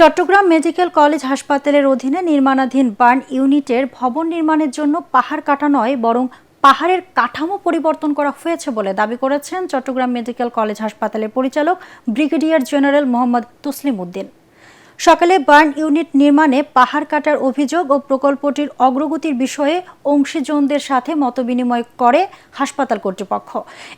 Chittagong medical college হাসপাতালের অধীনে নির্মাণাধীন বার্ন ইউনিটের ভবন নির্মাণের জন্য পাহাড় কাটা নয়, বরং পাহাড়ের কাঠামো পরিবর্তন করা হয়েছে বলে দাবি করেছেন চট্টগ্রাম মেডিকেল কলেজ হাসপাতালের পরিচালক ব্রিগেডিয়ার জেনারেল মোহাম্মদ তসলিম উদ্দিন সকালে বার্ন ইউনিট নির্মাণে পাহাড় কাটার অভিযোগ ও প্রকল্পটির অগ্রগতির বিষয়ে অংশীজনদের সাথে মতবিনিময় করে হাসপাতাল কর্তৃপক্ষ।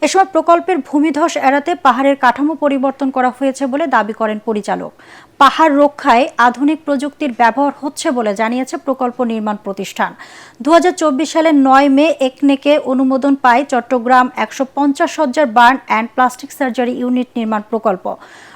এ সময় প্রকল্পের ভূমিধস এড়াতে পাহাড়ের কাঠামো পরিবর্তন করা হয়েছে বলে দাবি করেন পরিচালক। পাহাড় রক্ষায় আধুনিক প্রযুক্তির ব্যবহার হচ্ছে বলে জানিয়েছে প্রকল্প নির্মাণ প্রতিষ্ঠান। দু হাজার চব্বিশ সালের নয় মে একনেকে অনুমোদন পায় চট্টগ্রাম একশো পঞ্চাশ সজ্জার burn and plastic surgery unit নির্মাণ প্রকল্প।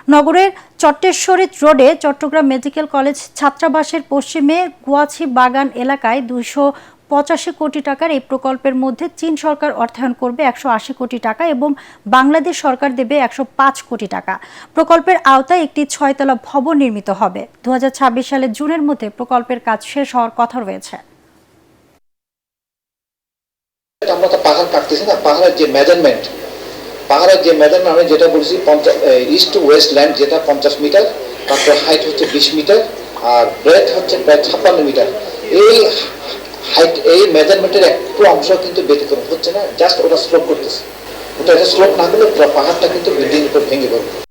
নগরের চট্টেশ্বরী রোডে চট্টগ্রাম মেডিকেল কলেজ ছাত্রাবাসের পশ্চিমে গুয়াছি বাগান এলাকায় দুইশো পঁচাশি কোটি টাকার এই প্রকল্পের মধ্যে চীন সরকার অর্থায়ন করবে একশো আশি কোটি টাকা এবং বাংলাদেশ সরকার দেবে একশো পাঁচ কোটি টাকা। প্রকল্পের আওতায় একটি ছয়তলা ভবন নির্মিত হবে। দু হাজার ছাব্বিশ সালের জুনের মধ্যে প্রকল্পের কাজ শেষ হওয়ার কথা রয়েছে। আমরা তো পাহাড় কাটতেছি না পাহাড়ের যে মেজারমেন্ট পাহাড়ের যে মেজারমেন্ট আমি যেটা বলছি ইস্ট টু ওয়েস্ট ল্যান্ড যেটা পঞ্চাশ মিটার তারপর হাইট হচ্ছে বিশ মিটার আর ব্রেথ হচ্ছে প্রায় ছাপ্পান্ন মিটার এই হাইট এই মেজারমেন্টের একটু অংশ কিন্তু ব্যতিক্রম হচ্ছে না জাস্ট ওটা স্লোপ করতেছে। ওটা স্লোপ না করলে পাহাড়টা কিন্তু বিল্ডিং উপর ভেঙে পড়বে।